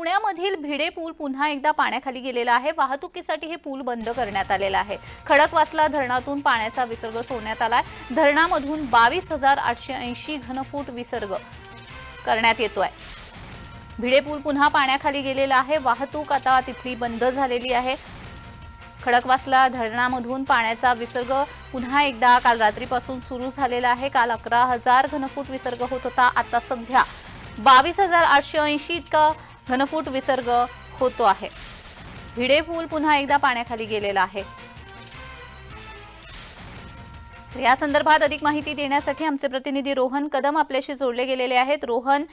पुण्यामधील भिडे पूल पुन्हा एकदा पाण्याखाली गेलेला आहे. वाहतुकीसाठी हे पूल बंद करण्यात आलेला आहे. खडकवासला धरणातून पाण्याचा विसर्ग सोडण्यात आलाय. धरणामधून बावीस हजार आठशे ऐंशी घनफूट विसर्ग करण्यात येतोय. भिडे पूल पुन्हा पाण्याखाली गेलेला आहे. वाहतूक आता तिथली बंद झालेली आहे. खडकवासला धरणामधून पाण्याचा विसर्ग पुन्हा एकदा काल रात्रीपासून सुरू झालेला आहे. काल अकरा हजार घनफूट विसर्ग होत होता. आता सध्या बावीस हजार आठशे ऐंशी इतका घनफूट विसर्ग होतो आहे. भिडे पूल पुन्हा एकदा पाण्याखाली गेलेला आहे. या संदर्भात अधिक माहिती देण्यासाठी आमचे प्रतिनिधी रोहन कदम आपल्याशी जोडले गेलेले आहेत. रोहन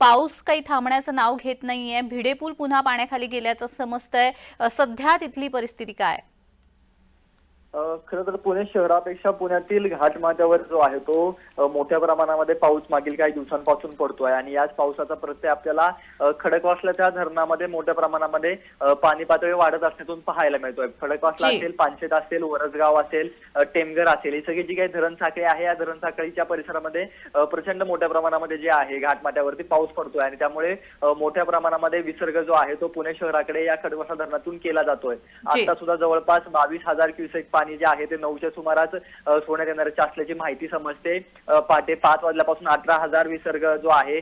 पाऊस काही थांबण्याचं नाव घेत नाहीये. भिडे पूल पुन्हा पाण्याखाली गेल्याचं समजतंय. सध्या तिथली परिस्थिती काय? खर तर पुणे शहरापेक्षा पुण्यातील घाटमाथ्यावर जो आहे तो मोठ्या प्रमाणामध्ये पाऊस मागील काही दिवसांपासून पडतोय आणि याच पावसाचा प्रत्यय आपल्याला अ, खडकवासल्याच्या धरणामध्ये मोठ्या प्रमाणामध्ये पाणी पातळी वाढत असण्यातून पाहायला मिळतोय खडकवासला. असेल पानशेत असेल वरसगाव असेल टेमघर असेल ही सगळी जी काही धरण साखळी आहे या धरण साखळीच्या परिसरामध्ये प्रचंड मोठ्या प्रमाणामध्ये जे आहे घाटमाथ्यावरती पाऊस पडतोय आणि त्यामुळे मोठ्या प्रमाणामध्ये विसर्ग जो आहे तो पुणे शहराकडे या खडकवासला धरणातून केला जातोय. आता सुद्धा जवळपास बावीस हजार क्युसेक पाणी जे आहे ते नऊच्या सुमारास सोडण्यात येणार असल्याची माहिती समजते. अ, पहाटे पाच वाजल्यापासून अठरा हजार विसर्ग जो आहे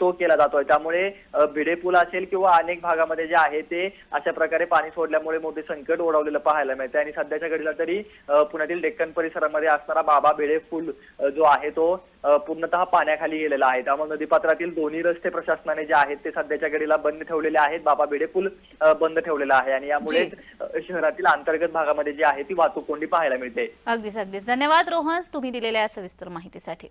तो केला जातोय. त्यामुळे भिडे पूल असेल किंवा अनेक भागामध्ये जे आहे ते अशा प्रकारे पाणी सोडल्यामुळे मोठे संकट ओढवलेलं पाहायला मिळते आणि सध्याच्या घडीला तरी पुण्यातील डेक्कन परिसरामध्ये असणारा बाबा भिडे पूल जो आहे तो पूर्णतः पाण्याखाली गेलेला आहे. त्यामुळे नदीपात्रातील दोन्ही रस्ते प्रशासनाने जे आहेत ते सध्याच्या घडीला बंद ठेवलेले आहेत. बाबा भिडे पूल बंद ठेवलेला आहे. आणि यामुळे शहरातील अंतर्गत भागामध्ये जी आहे ती वाहतूक कोंडी पाहायला मिळते. अगदीच अगदीच. धन्यवाद रोहन तुम्ही दिलेल्या या सविस्तर माहितीसाठी.